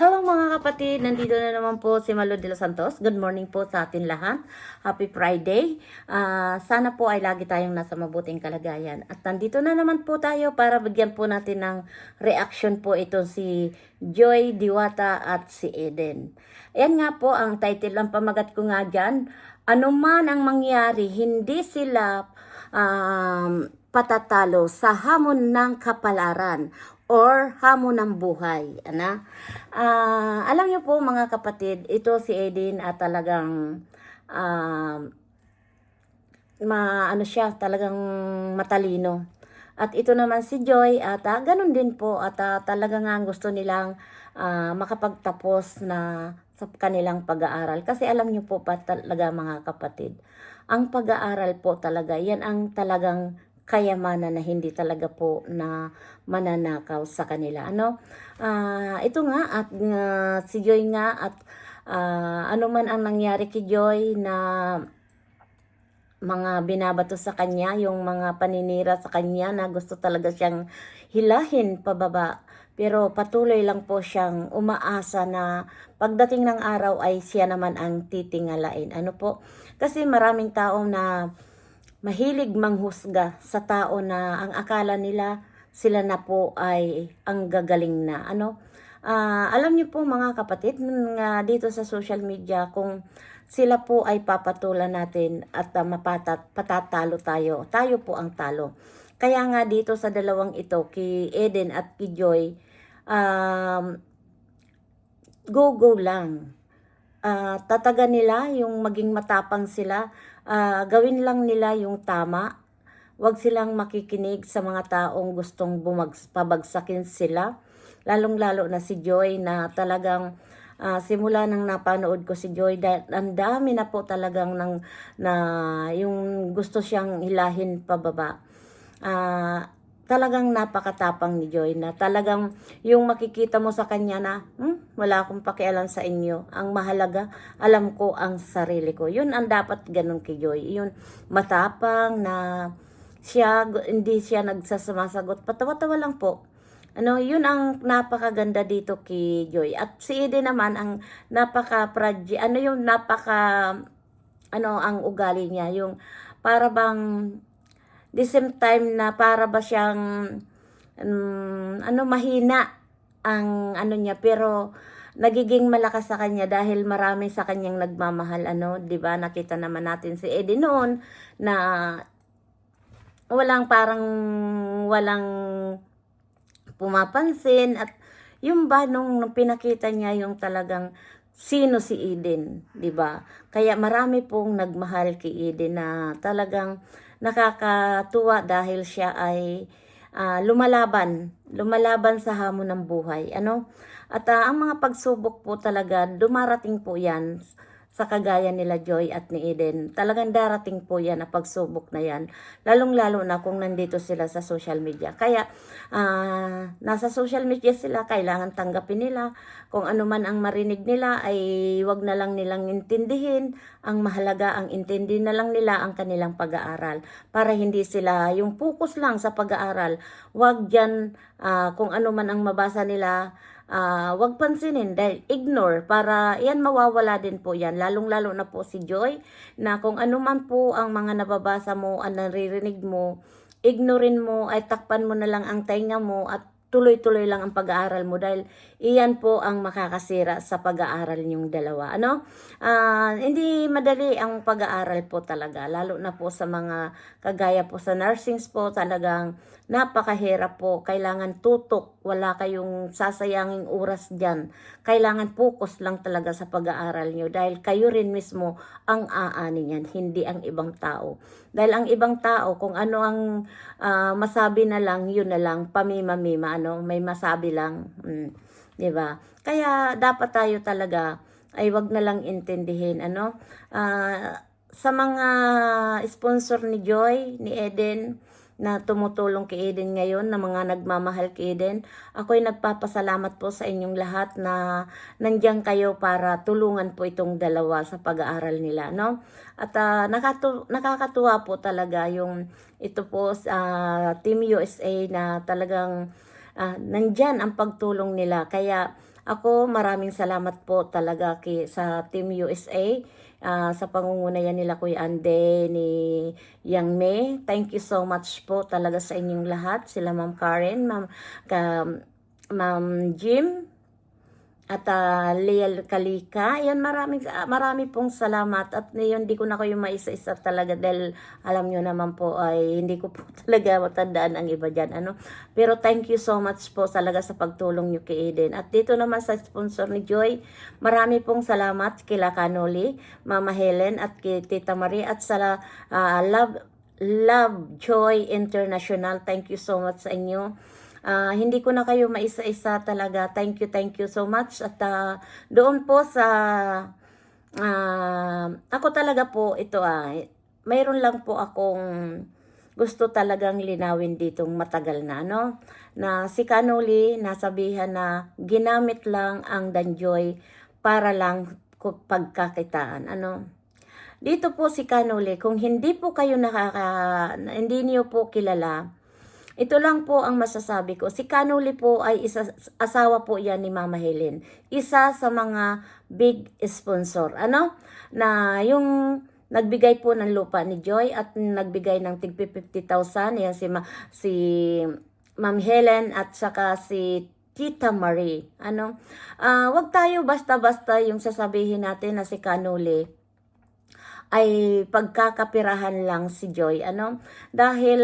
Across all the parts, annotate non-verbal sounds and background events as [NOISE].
Hello mga kapatid, nandito na naman po si Malo de los Santos. Good morning po sa atin lahat. Happy Friday. Ah, sana po ay lagi tayong nasa mabuting kalagayan. At nandito na naman po tayo para bigyan po natin ng reaction po ito si Joy Diwata at si Eden. Ayan nga po ang title ang pamagat ko nga dyan. Ano man ang mangyari, hindi sila um, patatalo sa hamon ng kapalaran or hamon ng buhay. Ano? Ah, alam niyo po mga kapatid, ito si Eden at talagang um, ma ano siya, talagang matalino. At ito naman si Joy at ah, ganun din po at ah, talaga nga ang gusto nilang ah, makapagtapos na sa kanilang pag-aaral. Kasi alam niyo po pa talaga mga kapatid, ang pag-aaral po talaga, yan ang talagang kayamanan na hindi talaga po na mananakaw sa kanila. Ano? Ah, ito nga at ah, si Joy nga at ah, ano man ang nangyari kay Joy na mga binabato sa kanya, yung mga paninira sa kanya na gusto talaga siyang hilahin pababa. Pero patuloy lang po siyang umaasa na pagdating ng araw ay siya naman ang titingalain. Ano po? Kasi maraming tao na mahilig manghusga sa tao na ang akala nila sila na po ay ang gagaling na. Ano? Ah, alam niyo po mga kapatid, nga dito sa social media kung sila po ay papatulan natin at uh, mapatat, patatalo tayo. Tayo po ang talo. Kaya nga dito sa dalawang ito, kay Eden at kay Joy, um, go-go lang. Ah, tatagan nila yung maging matapang sila. Ah, gawin lang nila yung tama. Huwag silang makikinig sa mga taong gustong bumags, pabagsakin sila. Lalong-lalo na si Joy na talagang ah, simula nang napanood ko si Joy, dahil ang dami na po talagang ng, na yung gusto siyang hilahin pababa. Ah, talagang napakatapang ni Joy na talagang yung makikita mo sa kanya na hmm, wala akong pakialam sa inyo. Ang mahalaga, alam ko ang sarili ko. Yun ang dapat ganun kay Joy. Yun matapang na siya, hindi siya nagsasamasagot. Patawa-tawa lang po. Ano, yun ang napakaganda dito kay Joy. At si Eden naman ang napaka ano yung napaka ano ang ugali niya, yung para bang the same time na para ba siyang um, ano mahina ang ano niya pero nagiging malakas sa kanya dahil marami sa kanyang nagmamahal ano 'di ba? Nakita naman natin si Eddie noon na walang parang walang pumapansin at yung ba nung, nung pinakita niya yung talagang sino si Eden, 'di ba? Kaya marami pong nagmahal kay Eden na talagang nakakatuwa dahil siya ay ah, lumalaban, lumalaban sa hamon ng buhay, ano? At ah, ang mga pagsubok po talaga dumarating po 'yan sa kagaya nila Joy at ni Eden. Talagang darating po yan na pagsubok na yan. Lalong-lalo na kung nandito sila sa social media. Kaya, ah, nasa social media sila, kailangan tanggapin nila. Kung ano man ang marinig nila, ay wag na lang nilang intindihin. Ang mahalaga, ang intindi na lang nila ang kanilang pag-aaral. Para hindi sila yung focus lang sa pag-aaral. Wag dyan, ah, kung ano man ang mabasa nila, ah wag pansinin dahil ignore para yan mawawala din po yan lalong lalo na po si Joy na kung ano man po ang mga nababasa mo ang naririnig mo ignorin mo ay takpan mo na lang ang tainga mo at tuloy-tuloy lang ang pag-aaral mo dahil iyan po ang makakasira sa pag-aaral niyong dalawa. Ano? Ah, hindi madali ang pag-aaral po talaga, lalo na po sa mga kagaya po sa nursings po talagang napakahirap po. Kailangan tutok, wala kayong sasayanging oras diyan. Kailangan focus lang talaga sa pag-aaral niyo dahil kayo rin mismo ang aani niyan, hindi ang ibang tao. Dahil ang ibang tao kung ano ang ah, masabi na lang, yun na lang, pamima-mima, ano, may masabi lang. Mm, 'di ba? Kaya dapat tayo talaga ay wag na lang intindihin, ano? Ah, sa mga sponsor ni Joy, ni Eden, na tumutulong kay Eden ngayon, na mga nagmamahal kay Eden. Ako'y nagpapasalamat po sa inyong lahat na nandiyan kayo para tulungan po itong dalawa sa pag-aaral nila, no? At ah, nakatu- nakakatuwa po talaga yung ito po sa Team USA na talagang ah, nandyan ang pagtulong nila. Kaya ako maraming salamat po talaga kay, sa Team USA ah, sa pangungunayan nila Kuya Ande ni Yang May. Thank you so much po talaga sa inyong lahat. Sila Ma'am Karen, Ma'am Ma'am Jim, at uh, Leal Kalika. Yan, maraming, ah, marami pong salamat. At ngayon, di ko na kayo maisa-isa talaga dahil alam nyo naman po ay hindi ko po [LAUGHS] talaga matandaan ang iba dyan. Ano? Pero thank you so much po talaga sa pagtulong nyo kay Eden. At dito naman sa sponsor ni Joy, marami pong salamat kila Kanoli, Mama Helen at kay Tita Marie at sa ah, Love Love Joy International. Thank you so much sa inyo. Ah, hindi ko na kayo maisa-isa talaga. Thank you, thank you so much. At ah, doon po sa ah, ako talaga po ito ay mayroon lang po akong gusto talagang linawin ditong matagal na no na si Kanoli nasabihan na ginamit lang ang Danjoy para lang pagkakitaan ano dito po si Kanoli kung hindi po kayo nakaka hindi niyo po kilala ito lang po ang masasabi ko. Si Kanuli po ay isa, asawa po yan ni Mama Helen. Isa sa mga big sponsor. Ano? Na yung nagbigay po ng lupa ni Joy at nagbigay ng tig 50,000. Yan si, Ma, si Ma'am Helen at saka si Tita Marie. Ano? Ah, wag tayo basta-basta yung sasabihin natin na si Kanuli ay pagkakapirahan lang si Joy. Ano? Dahil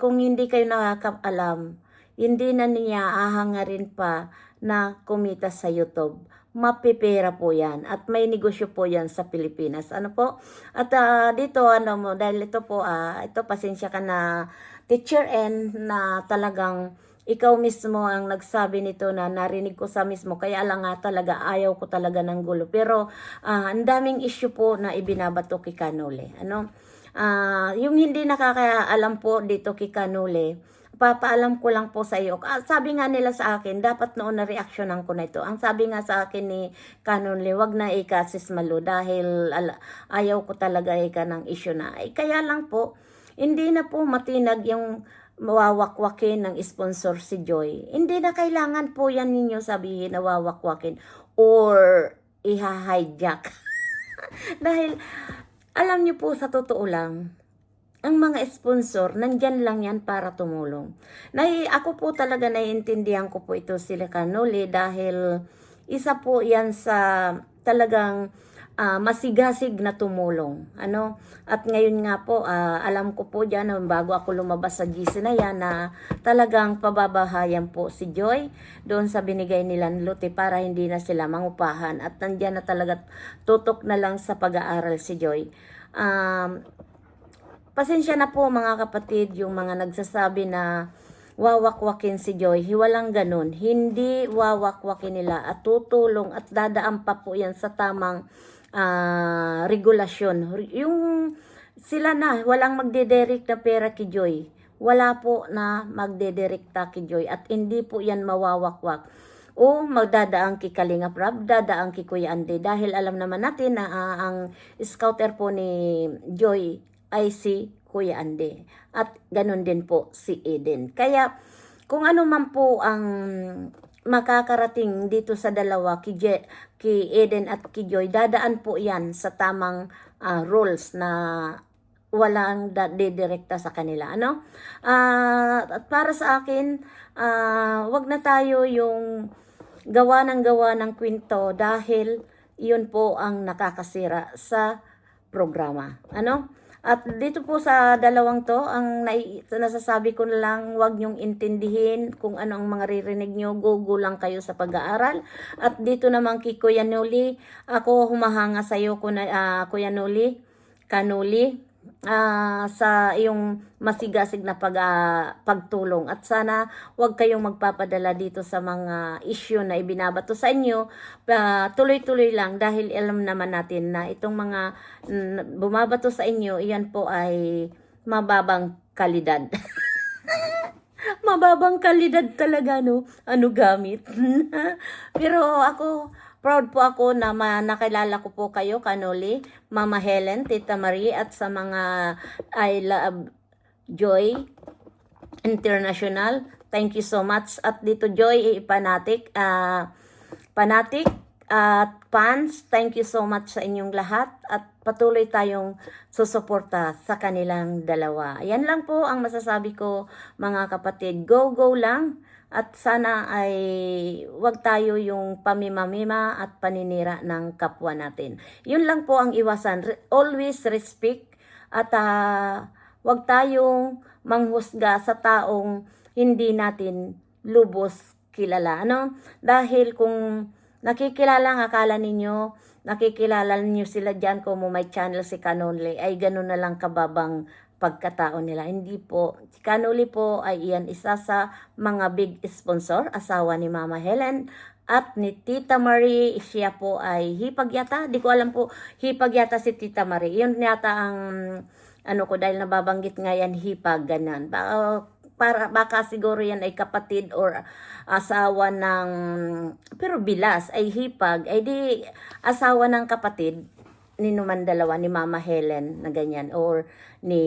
kung hindi kayo nakakaalam, hindi na niya ahangarin pa na kumita sa YouTube. Mapipera po yan. At may negosyo po yan sa Pilipinas. Ano po? At ah, dito, ano mo, dahil ito po, ah, ito pasensya ka na teacher N na talagang ikaw mismo ang nagsabi nito na narinig ko sa mismo kaya lang nga talaga ayaw ko talaga ng gulo pero ah, ang daming issue po na ibinabato kay Kanole ano Ah, yung hindi nakakaalam po dito kay Kanole papaalam ko lang po sa iyo. Ah, sabi nga nila sa akin, dapat noon na reaksyonan ko na ito. Ang sabi nga sa akin ni Kanonle, wag na ikasis malo dahil ala, ayaw ko talaga ika ng issue na. Ay, kaya lang po, hindi na po matinag yung mawawakwakin ng sponsor si Joy. Hindi na kailangan po yan ninyo sabihin na wawakwakin or iha-hijack. [LAUGHS] Dahil alam niyo po sa totoo lang, ang mga sponsor, nandyan lang yan para tumulong. Nai, ako po talaga naiintindihan ko po ito sila Canoli dahil isa po yan sa talagang ah, masigasig na tumulong. Ano? At ngayon nga po, ah, alam ko po dyan na bago ako lumabas sa GC na yan na talagang pababahayan po si Joy doon sa binigay nilang lote para hindi na sila mangupahan at nandyan na talaga tutok na lang sa pag-aaral si Joy. Um, Pasensya na po mga kapatid yung mga nagsasabi na wawakwakin si Joy. Walang ganun. Hindi wawakwakin nila at tutulong at dadaan pa po yan sa tamang ah, regulasyon. Yung sila na, walang magdederik na pera kay Joy. Wala po na magdederikta kay Joy at hindi po yan mawawakwak o magdadaan kay Kalinga Prab, dadaan kay Kuya Ande dahil alam naman natin na ah, ang scouter po ni Joy ay si Kuya Ande. At ganun din po si Eden. Kaya kung ano man po ang makakarating dito sa dalawa, kay, Je, kay Eden at kay Joy, dadaan po yan sa tamang ah, rules na walang didirekta sa kanila. Ano? Ah, at para sa akin, ah, wag na tayo yung gawa ng gawa ng kwento dahil yun po ang nakakasira sa programa. Ano? At dito po sa dalawang to, ang nasasabi ko lang, wag niyong intindihin kung ano ang mga ririnig niyo, go lang kayo sa pag-aaral. At dito naman kay Kuya Noli, ako humahanga sa iyo, Kuna- ah, Kuya Noli, Kanuli, ah, sa iyong masigasig na pag, ah, pagtulong. At sana wag kayong magpapadala dito sa mga issue na ibinabato sa inyo. Ah, tuloy-tuloy lang dahil alam naman natin na itong mga mm, bumabato sa inyo, iyan po ay mababang kalidad. [LAUGHS] mababang kalidad talaga, no? Ano gamit? [LAUGHS] Pero ako, proud po ako na ma- nakilala ko po kayo, Kanoli, Mama Helen, Tita Marie, at sa mga I Love Joy International. Thank you so much. At dito, Joy Ipanatik, ah, Panatic at fans, thank you so much sa inyong lahat at patuloy tayong susuporta sa kanilang dalawa. Yan lang po ang masasabi ko mga kapatid. Go, go lang at sana ay wag tayo yung pamimamima at paninira ng kapwa natin. Yun lang po ang iwasan. Re- always respect at ah, wag tayong manghusga sa taong hindi natin lubos kilala. Ano? Dahil kung nakikilala ang akala ninyo, nakikilala ninyo sila dyan kung may channel si Kanoli, ay ganun na lang kababang pagkatao nila. Hindi po. Si Kanoli po ay iyan isa sa mga big sponsor, asawa ni Mama Helen, at ni Tita Marie, siya po ay hipag yata. Di ko alam po, hipag yata si Tita Marie. Yun yata ang ano ko dahil nababanggit nga yan hipag ganyan. Ba, para baka siguro yan ay kapatid or asawa ng pero bilas ay hipag ay di asawa ng kapatid ni naman dalawa ni Mama Helen na ganyan or ni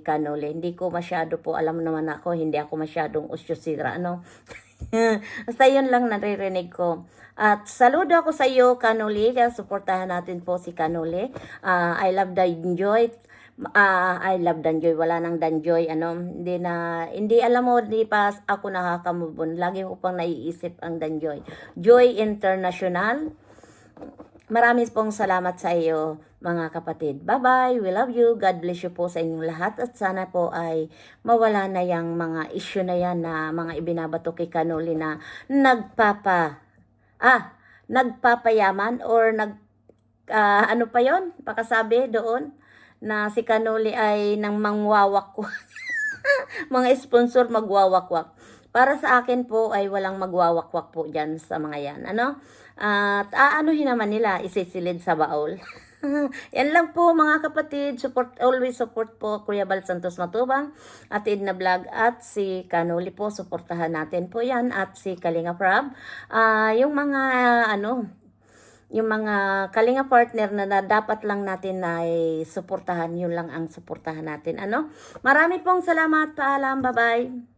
Canole. Hindi ko masyado po alam naman ako, hindi ako masyadong usyosira, ano. [LAUGHS] Basta yun lang naririnig ko. At saludo ako sa iyo, Canole. Kaya suportahan natin po si Canole. Ah, I love the enjoy. Ah, I love Danjoy. Wala nang Danjoy. Ano, hindi na, hindi alam mo, hindi pa ako nakakamubon. Lagi ko pang naiisip ang Danjoy. Joy International. Maraming pong salamat sa iyo, mga kapatid. Bye-bye. We love you. God bless you po sa inyong lahat. At sana po ay mawala na yung mga issue na yan na mga ibinabato kay Kanuli na nagpapa, ah, nagpapayaman or nag, ah, ano pa yon Pakasabi doon na si Kanuli ay nang mangwawakwak. [LAUGHS] mga sponsor magwawakwak. Para sa akin po ay walang magwawakwak po dyan sa mga yan. Ano? At aanuhin naman nila, isisilid sa baol. [LAUGHS] Yan lang po mga kapatid. Support, always support po Kuya Bal Santos Matubang at Edna Vlog at si Kanuli po. Suportahan natin po yan at si Kalinga Prab. Ah, yung mga ano, yung mga kalinga partner na, na dapat lang natin ay suportahan, yun lang ang suportahan natin. Ano? Marami pong salamat. Paalam. Bye-bye.